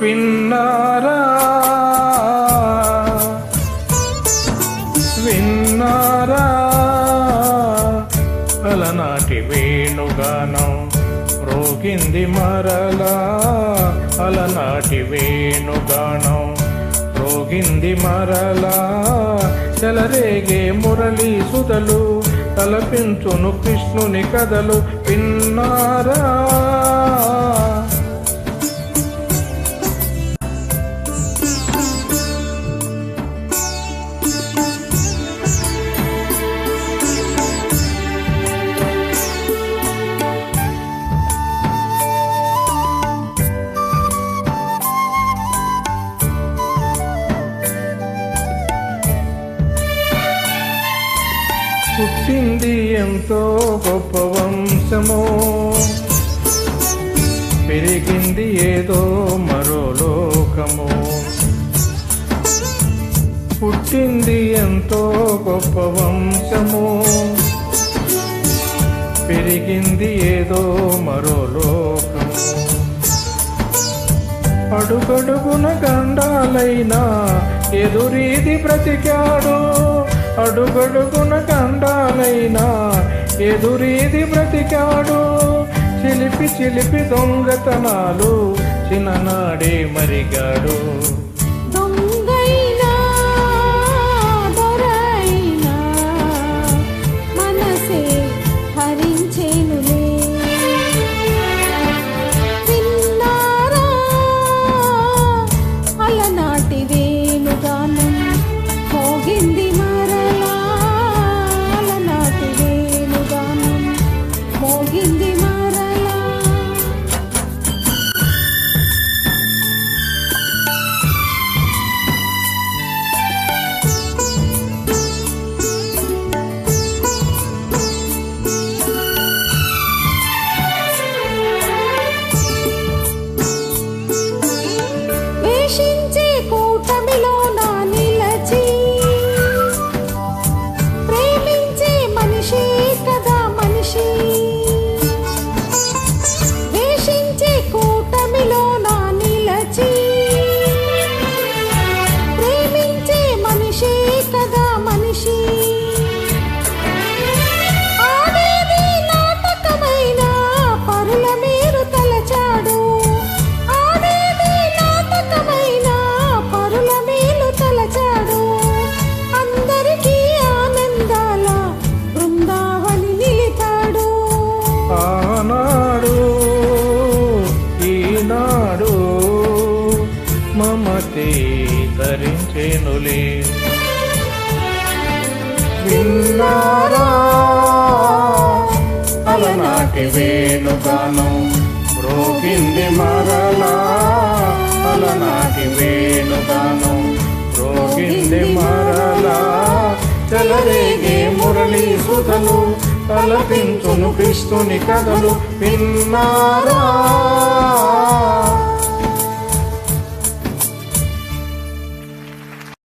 విన్నారా? విన్నారా? అలనాటి వేణుగానం రోగింది మరలా. అలనాటి వేణుగానం రోగింది మరలా. చెలరేగే మురళీ సుధలు తలపించును కృష్ణుని కథలు విన్నారా? పుట్టింది ఎంతో గొప్ప వంశమో. పెరిగింది ఏదో మరో లోకమో. పుట్టింది ఎంతో గొప్ప వంశమో. పెరిగింది ఏదో మరో లోకము. అడుగడుగున గండాలైనా ఎదురీది బ్రతికాడు అడుగడుగున కండాలైనా ఎదురీది బ్రతికాడు. చిలిపి చిలిపి దొంగతనాలు చిన్ననాడే మరిగాడు. ఆనాడు మనిషి మమతే ధరించేనులే. విన్నారా? అలనాటి వేణుగానం రోగింది మరలా. అలనాటి వేణుగానం రోగింది మరలా. చెలరేగే మురళీ సుధలు తలపించును కృష్ణుని కథలు విన్నారా?